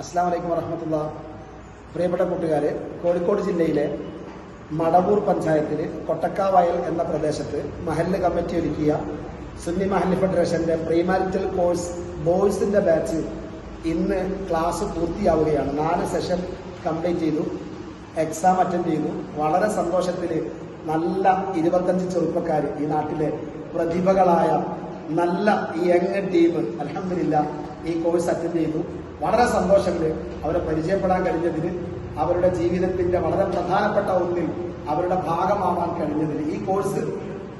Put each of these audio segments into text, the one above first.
അസ്സാം വലൈക്കും വറഹമത്തുള്ള. പ്രിയപ്പെട്ട കൂട്ടുകാരെ കോഴിക്കോട് ജില്ലയിലെ മടവൂർ പഞ്ചായത്തിൽ കൊട്ടക്കാവയൽ എന്ന പ്രദേശത്ത് മഹല്ല് കമ്മിറ്റി ഒരുക്കിയ സുന്നി മഹല്ല് ഫെഡറേഷന്റെ പ്രീമാരിറ്റൽ കോഴ്സ് ബോയ്സിന്റെ ബാച്ച് ഇന്ന് ക്ലാസ് പൂർത്തിയാവുകയാണ്. നാല് സെഷൻ കംപ്ലീറ്റ് ചെയ്തു എക്സാം അറ്റൻഡ് ചെയ്തു. വളരെ സന്തോഷത്തിൽ നല്ല ഇരുപത്തഞ്ച് ചെറുപ്പക്കാർ ഈ നാട്ടിലെ പ്രതിഭകളായ നല്ല ഈ യങ് ടീം അലഹമില്ല ഈ കോഴ്സ് അറ്റൻഡ് ചെയ്തു. വളരെ സന്തോഷമുണ്ട്. അവരെ പരിചയപ്പെടാൻ കഴിഞ്ഞതിന് അവരുടെ ജീവിതത്തിന്റെ വളരെ പ്രധാനപ്പെട്ട ഒന്നിൽ അവരുടെ ഭാഗമാവാൻ കഴിഞ്ഞതിന് ഈ കോഴ്സ്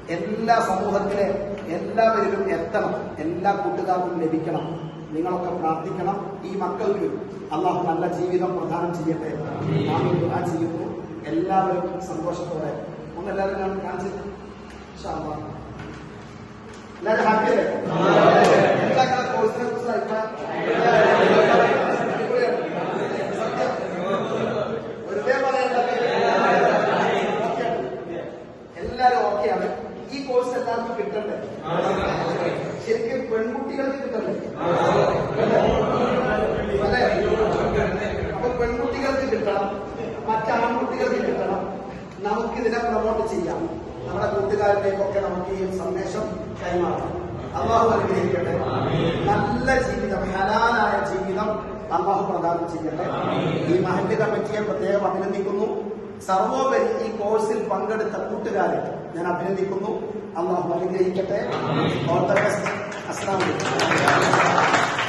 എല്ലാ സമൂഹത്തിലെ എല്ലാവരിലും എത്തണം. എല്ലാ കൂട്ടുകാർക്കും ലഭിക്കണം. നിങ്ങളൊക്കെ പ്രാർത്ഥിക്കണം. ഈ മക്കൾക്ക് അള്ളാഹു നല്ല ജീവിതം പ്രദാനം ചെയ്യട്ടെ. ഞാൻ ചെയ്യുന്നു. എല്ലാവരും സന്തോഷത്തോടെ. ഒന്നെല്ലാവരും ഞാൻ കാണിച്ചു എല്ലാവരും ഓക്കെയാണ് ഈ കോഴ്സ് എല്ലാവർക്കും കിട്ടണം മറ്റാൺകുട്ടികൾക്ക് കിട്ടണം. നമുക്ക് ഇതിനെ പ്രൊമോട്ട് ചെയ്യാം. നമ്മുടെ കൂട്ടുകാരിലേക്കൊക്കെ നമുക്ക് ഈ സന്ദേശം കൈമാറാം അള്ളാഹു അനുഗ്രഹിക്കട്ടെ. നല്ല ജീവിതം ഹലാലായ ജീവിതം അള്ളാഹു പ്രദാനം ചെയ്യട്ടെ ഈ മഹല്ല് കമ്മിറ്റിയെ പ്രത്യേകം അഭിനന്ദിക്കുന്നു. സർവോപരി ഈ കോഴ്സിൽ പങ്കെടുത്ത കൂട്ടുകാരെ ഞാൻ അഭിനന്ദിക്കുന്നു. അള്ളാഹു അനുഗ്രഹിക്കട്ടെ. ഓൾ ദ ബെസ്റ്റ് അസ്ലാം